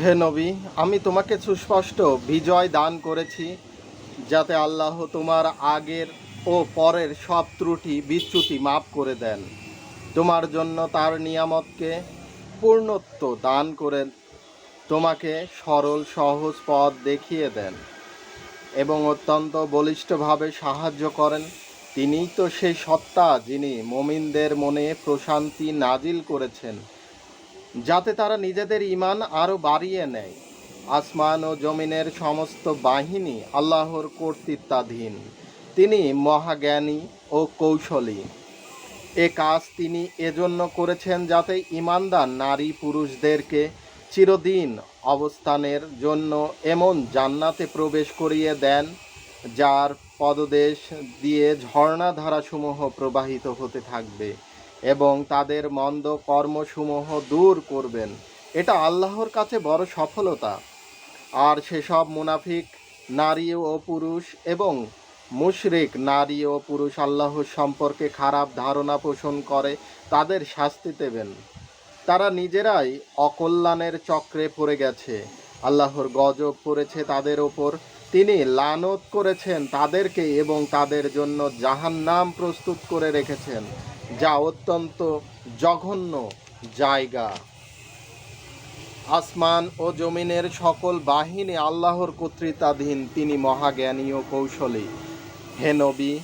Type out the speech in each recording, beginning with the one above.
হে নবী, আমি তোমাকে সুস্পষ্ট বিজয় দান করেছি যাতে আল্লাহ তোমার আগের ও পরের সব ত্রুটি, বিচ্যুতি মাফ করে দেন। তোমার জন্য তার নিয়ামতকে পূর্ণত্ব দান করে তোমাকে সরল, সহজ পথ দেখিয়ে দেন এবং অত্যন্ত বলিষ্ঠভাবে সাহায্য করেন। তিনিই তো সেই সত্তা যিনি মমিনদের মনে প্রশান্তি নাজিল করেছেন। যাতে তারা নিজেদের ইমান আরও বাড়িয়ে নেয়। আসমান ও জমিনের সমস্ত বাহিনী আল্লাহর কর্তৃত্বাধীন। তিনি মহাজ্ঞানী ও কৌশলী। এ কাজ তিনি এজন্য করেছেন যাতে ইমানদার নারী পুরুষদেরকে চিরদিন অবস্থানের জন্য এমন জান্নাতে প্রবেশ করিয়ে দেন, যার পদদেশ দিয়ে ঝর্ণাধারাসমূহ প্রবাহিত হতে থাকবে। এবং তাদের মন্দ কর্মসমূহ দূর করবেন। এটা আল্লাহর কাছে বড় সফলতা। আর সেসব মুনাফিক, নারী ও পুরুষ এবং মুশরিক, নারী ও পুরুষ আল্লাহর সম্পর্কে খারাপ ধারণা পোষণ করে, তাদের শাস্তি দেবেন। তারা নিজেরাই অকল্যাণের চক্রে পড়ে গেছে। আল্লাহর গজব পড়েছে তাদের ওপর। তিনি লানত করেছেন তাদেরকে এবং তাদের জন্য জাহান্নাম প্রস্তুত করে রেখেছেন। যা অত্যন্ত জঘন্য জায়গা। আসমান ও জমিনের সকল বাহিনী আল্লাহর কর্তৃত্বাধীন, তিনি মহাজ্ঞানী ও কৌশলী। হে নবী,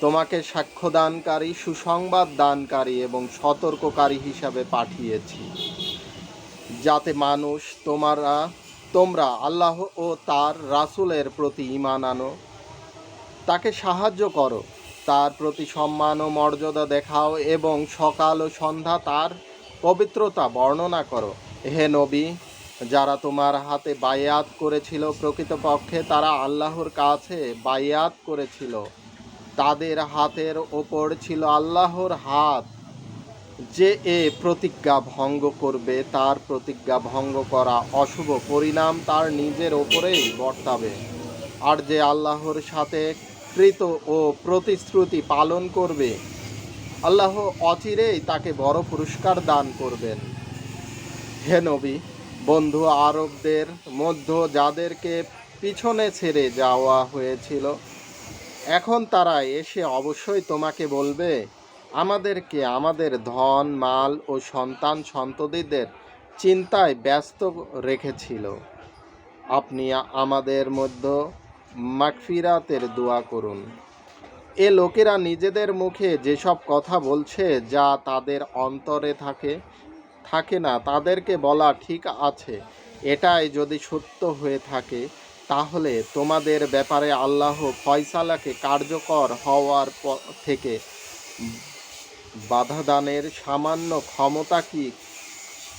তোমাকে সাক্ষ্যদানকারী, সুসংবাদ দানকারী এবং সতর্ককারী হিসাবে পাঠিয়েছি। যাতে মানুষ তোমরা তোমরা আল্লাহ ও তার রাসূলের প্রতি ঈমান আনো। তাকে সাহায্য করো। তার প্রতি সম্মান ও মর্যাদা দেখাও এবং সকাল ও সন্ধ্যা তার পবিত্রতা বর্ণনা করো। হে নবী, যারা তোমার হাতে বায়াত করেছিল প্রকৃতপক্ষে, তারা আল্লাহর কাছে বায়াত করেছিল। তাদের হাতের ওপর ছিল আল্লাহর হাত। যে এ প্রতিজ্ঞা ভঙ্গ করবে, তার প্রতিজ্ঞা ভঙ্গ করা অশুভ পরিণাম তার নিজের ওপরেই বর্তাবে। আর যে আল্লাহর সাথে কৃত ও প্রতিশ্রুতি পালন করবে। আল্লাহ অচিরেই তাকে বড় পুরস্কার দান করবেন। হে নবী, বন্ধু আরবদের মধ্য যাদেরকে পিছনে ছেড়ে যাওয়া হয়েছিল, এখন তারা এসে অবশ্যই তোমাকে বলবে, আমাদেরকে আমাদের ধন, মাল ও সন্তান সন্ততিদের চিন্তায় ব্যস্ত রেখেছিল। আপনি আমাদের মধ্যে মাগফিরাতের দোয়া করুন। এ লোকেরা নিজেদের মুখে যেসব কথা বলছে যা তাদের অন্তরে থাকে থাকে না, তাদেরকে বলা ঠিক আছে। এটাই যদি সত্য হয়ে থাকে, তাহলে তোমাদের ব্যাপারে আল্লাহ ফয়সালাকে কার্যকর হওয়ার থেকে বাধা দানের সামান্য ক্ষমতা কি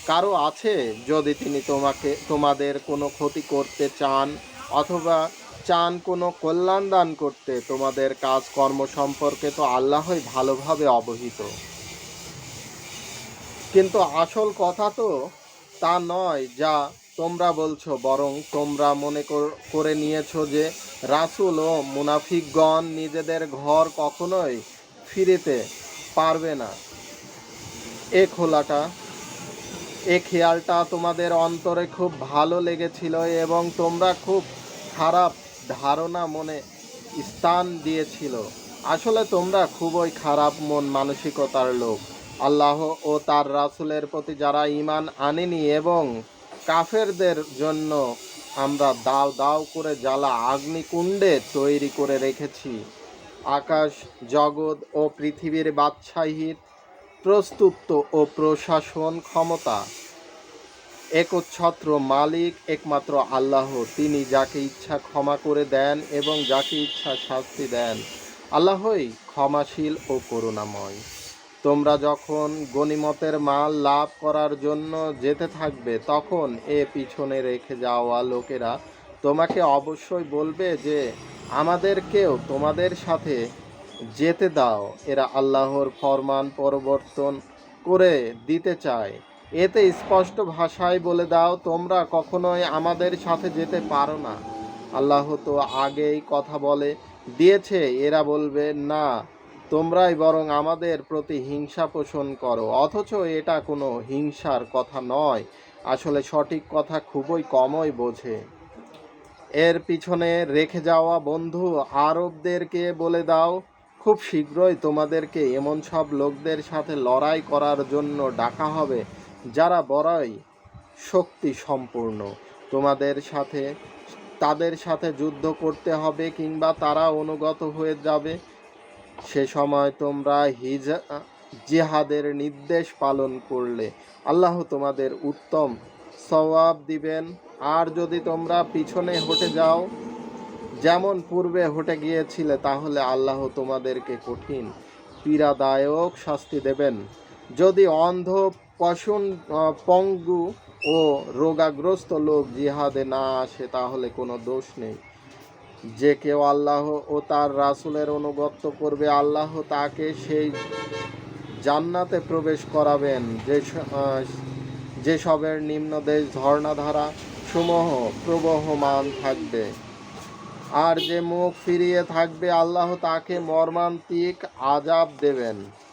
কারও আছে? যদি তিনি তোমাকে, তোমাদের কোনো ক্ষতি করতে চান অথবা চান, কোনো কল্যাণ দান করতে। তোমাদের কাজকর্ম সম্পর্কে তো আল্লাহই ভালোভাবে অবহিত। কিন্তু আসল কথা তো তা নয় যা তোমরা বলছো, বরং তোমরা মনে করে নিয়েছো যে রাসূল ও মুনাফিকগণ নিজেদের ঘর কখনোই ফিরেতে পারবে না। এ খোলাটা, এ খেয়ালটা তোমাদের অন্তরে খুব ভালো লেগেছিল এবং তোমরা খুব খারাপ ধারণা মনে স্থান দিয়েছিল। আসলে তোমরা খুবই খারাপ মন মানসিকতার লোক। আল্লাহ ও তার রাসূলের প্রতি যারা ঈমান আনেনি এবং কাফেরদের জন্য আমরা দাও দাও করে জ্বালা আগ্নিকুণ্ডে তৈরি করে রেখেছি। আকাশ, জগৎ ও পৃথিবীর বাদশাহীর প্রস্তুত ও প্রশাসন ক্ষমতা একচ্ছত্র মালিক, একমাত্র আল্লাহ। তিনি যাকে ইচ্ছা ক্ষমা করে দেন এবং যাকে ইচ্ছা শাস্তি দেন। আল্লাহই ক্ষমাশীল ও করুণাময়। তোমরা যখন গনিমতের মাল লাভ করার জন্য যেতে থাকবে, তখন এ পিছনে রেখে যাওয়া লোকেরা তোমাকে অবশ্যই বলবে যে, আমাদেরকেও তোমাদের সাথে যেতে দাও। এরা আল্লাহর ফরমান পরিবর্তন করে দিতে চায়। এতে স্পষ্ট ভাষায় বলে দাও, তোমরা কখনোই আমাদের সাথে যেতে পারো না। আল্লাহ তো আগেই কথা বলে, দিয়েছে, এরা বলবে, না, তোমরাই বরং আমাদের প্রতি হিংসা পোষণ করো। অথচ এটা কোনো হিংসার কথা নয়। আসলে সঠিক কথা খুবই কমই বোঝে। এর পিছনে রেখে যাওয়া বন্ধু আরবদেরকে বলে দাও, খুব শীঘ্রই তোমাদেরকে এমন সব লোকদের সাথে লড়াই করার জন্য ডাকা হবে। যারা বড়ই শক্তি সম্পূর্ণ, তোমাদের সাথে, তাদের সাথে যুদ্ধ করতে হবে কিংবা তারা অনুগত হয়ে যাবে। সে সময় তোমরা হিজা, জিহাদের নির্দেশ পালন করলে। আল্লাহ তোমাদের উত্তম সওয়াব দিবেন। আর যদি তোমরা পিছনে হটে যাও, যেমন পূর্বে হটে গিয়েছিলে, তাহলে আল্লাহ তোমাদেরকে কঠিন, পীড়াদায়ক শাস্তি দেবেন। যদি অন্ধ আহ, পঙ্গু ও রোগাগ্রস্ত লোক জিহাদে না আসে তাহলে কোনো দোষ নেই। যে কেউ আল্লাহ ও তার রাসূলের অনুগত্য করবে আল্লাহ তাকে সেই জান্নাতে প্রবেশ করাবেন। যে যেসবের নিম্নদেশ ঝর্ণাধারা সমূহ প্রবহমান থাকবে। আর যে মুখ ফিরিয়ে থাকবে আল্লাহ তাকে মর্মান্তিক আজাব দেবেন।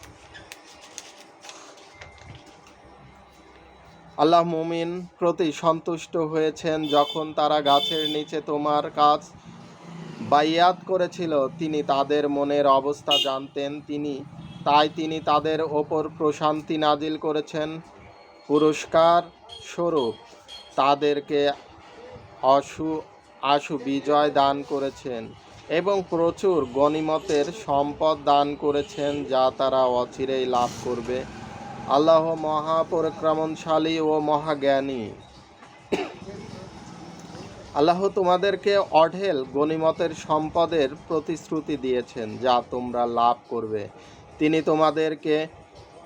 আল্লাহ মুমিন প্রতি সন্তুষ্ট হয়েছেন যখন তারা গাছের নিচে তোমার কাজ বাইয়াত করেছিল। তিনি তাদের মনের অবস্থা জানতেন। তিনি, তাই তিনি তাদের ওপর প্রশান্তি নাজিল করেছেন। পুরস্কার স্বরূপ তাদেরকে অসু, আশু বিজয় দান করেছেন এবং প্রচুর গনিমতের সম্পদ দান করেছেন যা তারা অচিরেই লাভ করবে। আল্লাহ মহাপরিক্রমণশালী ও মহাজ্ঞানী। আল্লাহ তোমাদেরকে অঢেল গনিমতের সম্পদের প্রতিশ্রুতি দিয়েছেন, যা তোমরা লাভ করবে। তিনি তোমাদেরকে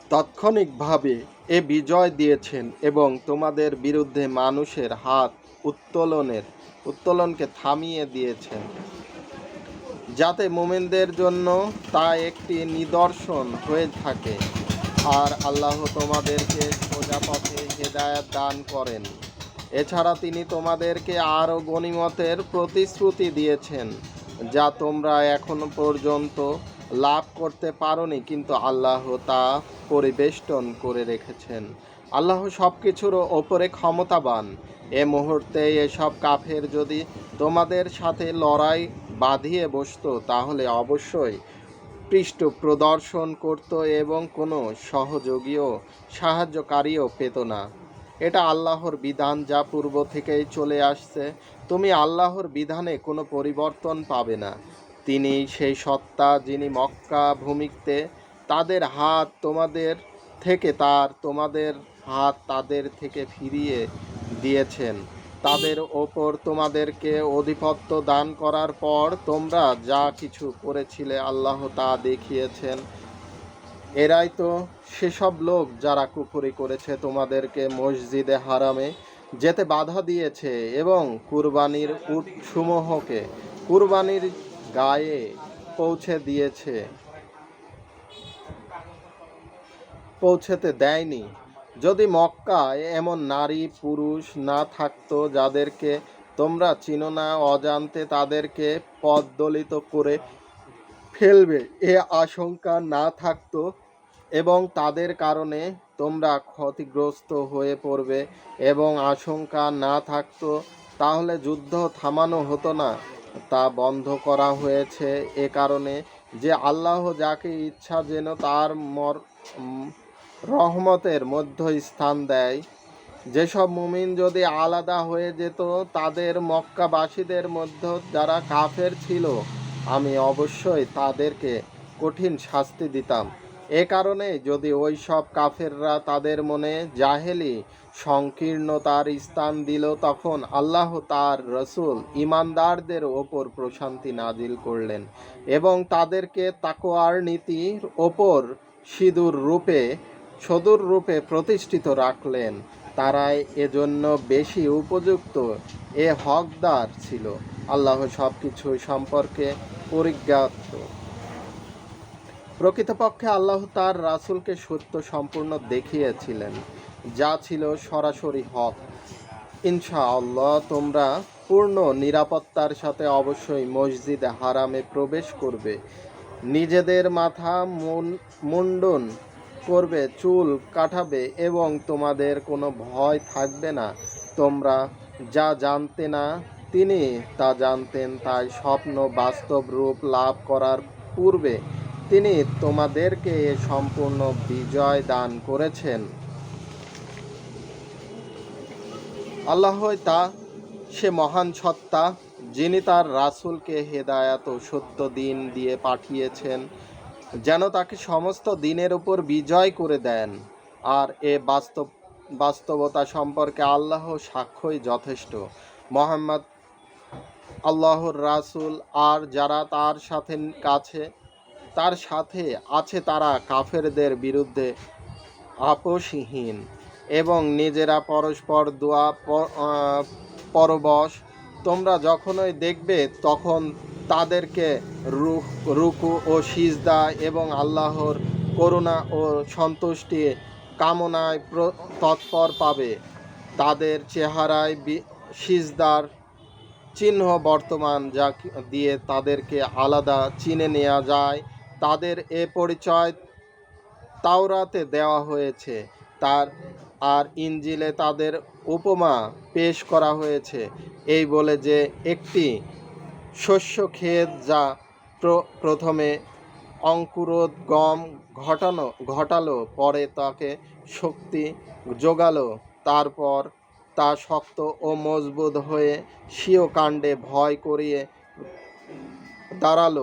তাৎক্ষণিকভাবে এ বিজয় দিয়েছেন এবং তোমাদের বিরুদ্ধে মানুষের হাত উত্তোলনের, উত্তোলনকে থামিয়ে দিয়েছেন। যাতে মোমেনদের জন্য তা একটি নিদর্শন হয়ে থাকে। আর আল্লাহ তোমাদেরকে সোজা পথে হেদায়াত দান করেন। এছাড়া তিনি তোমাদেরকে আরও গনিমতের প্রতিশ্রুতি দিয়েছেন, যা তোমরা এখনও পর্যন্ত লাভ করতে পারোনি, কিন্তু আল্লাহ তা পরিবেষ্টন করে রেখেছেন। আল্লাহ সব কিছুর ওপরে ক্ষমতাবান। এ মুহূর্তে এসব কাফের যদি তোমাদের সাথে লড়াই বাঁধিয়ে বসতো, তাহলে অবশ্যই পৃষ্ঠ প্রদর্শন করত এবং কোনো সহযোগীও সাহায্যকারীও পেত না। এটা আল্লাহর বিধান যা পূর্ব থেকেই চলে আসছে। তুমি আল্লাহর বিধানে কোনো পরিবর্তন পাবে না। তিনি সেই সত্তা যিনি মক্কা ভূমিতে তাদের হাত তোমাদের থেকে তার তোমাদের হাত তাদের থেকে ফিরিয়ে দিয়েছেন। তাদের ওপর তোমাদেরকে অধিপত্য দান করার পর তোমরা যা কিছু করেছিলে আল্লাহ তা দেখিয়েছেন। এরাই তো সেসব লোক যারা কুফরি করেছে তোমাদেরকে মসজিদে হারামে যেতে বাধা দিয়েছে এবং কুরবানির উটসমূহকে কুরবানির গায়ে পৌঁছে দিয়েছে, পৌঁছেতে দেয়নি। যদি মক্কায় এমন নারী, পুরুষ না থাকতো যাদেরকে তোমরা চিনো না, অজান্তে তাদেরকে পদদলিত করে ফেলবে, এ আশঙ্কা না থাকতো এবং তাদের কারণে তোমরা ক্ষতিগ্রস্ত হয়ে পড়বে এবং আশঙ্কা না থাকতো, তাহলে যুদ্ধ থামানো হতো না। তা বন্ধ করা হয়েছে এ কারণে যে আল্লাহ যাকে ইচ্ছা যেন তার মর রহমতের মধ্য স্থান দেয়। যেসব মুমিন যদি আলাদা হয়ে যেত, তাদের মক্কাবাসীদের মধ্যে যারা কাফের ছিল, আমি অবশ্যই তাদেরকে কঠিন শাস্তি দিতাম। এ কারণে যদি ওই সব কাফেররা তাদের মনে জাহেলি, সংকীর্ণতার স্থান দিল, তখন আল্লাহ তার রসুল ইমানদারদের ওপর প্রশান্তি নাজিল করলেন এবং তাদেরকে তাকোয়ার নীতির ওপর সিঁদুর রূপে সদুর রূপে প্রতিষ্ঠিত রাখলেন। তারাই এজন্য বেশি উপযুক্ত। এ হকদার ছিল। আল্লাহ সব কিছু সম্পর্কে পরিজ্ঞাত। প্রকৃতপক্ষে আল্লাহ তার রাসূলকে সত্য সম্পূর্ণ দেখিয়েছিলেন। যা ছিল সরাসরি হক। ইনশাআল্লাহ তোমরা পূর্ণ নিরাপত্তার সাথে অবশ্যই মসজিদে হারামে প্রবেশ করবে। নিজেদের মাথা মুন- মুন্ডন করবে, চুল কাটাবে এবং তোমাদের কোনো ভয় থাকবে না। তোমরা যা জানতে না তিনি তা জানতেন, তাই স্বপ্ন বাস্তব রূপ লাভ করার পূর্বে তিনি তোমাদেরকে সম্পূর্ণ বিজয় দান করেছেন। আল্লাহ তা, সে মহান সত্তা, যিনি তার রাসূলকে হেদায়াত ও সত্য দিন দিয়ে পাঠিয়েছেন। যেন তাকে সমস্ত দিনের উপর বিজয় করে দেন। আর এ বাস্তব, বাস্তবতা সম্পর্কে আল্লাহ সাক্ষ্যই যথেষ্ট। মোহাম্মদ আল্লাহর রাসূল আর যারা তার সাথে কাছে, তার সাথে আছে তারা কাফেরদের বিরুদ্ধে আপোষহীন এবং নিজেরা পরস্পর দোয়া পরবশ। তোমরা যখনই দেখবে তখন তাদেরকে রুকু ও সিজদা এবং আল্লাহর করুণা ও সন্তুষ্টি কামনায় তৎপর পাবে। তাদের চেহারায় সিজদার চিহ্ন বর্তমান যা দিয়ে তাদেরকে আলাদা চিনে নেওয়া যায়। তাদের এ পরিচয় তাওরাতে দেওয়া হয়েছে। তার আর ইঞ্জিলে তাদের উপমা পেশ করা হয়েছে। এই বলে যে একটি শস্য ক্ষেত যা প্র- প্রথমে অঙ্কুরোদ্গম ঘটানো, ঘটালো, পরে তাকে শক্তি যোগালো, তারপর তা শক্ত ও মজবুত হয়ে স্বীয় কাণ্ডে ভয় করিয়ে দাঁড়াল,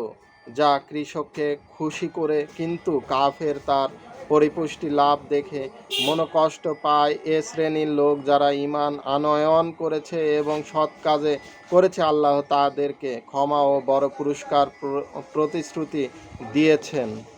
যা কৃষককে খুশি করে, কিন্তু কাফের তার পরিপুষ্টি লাভ দেখে মনোকষ্ট পায়। এ শ্রেণির লোক যারা ইমান আনয়ন করেছে এবং সৎ কাজে করেছে, আল্লাহ তাদেরকে ক্ষমা ও বড় পুরস্কার প্র- প্রতিশ্রুতি দিয়েছেন।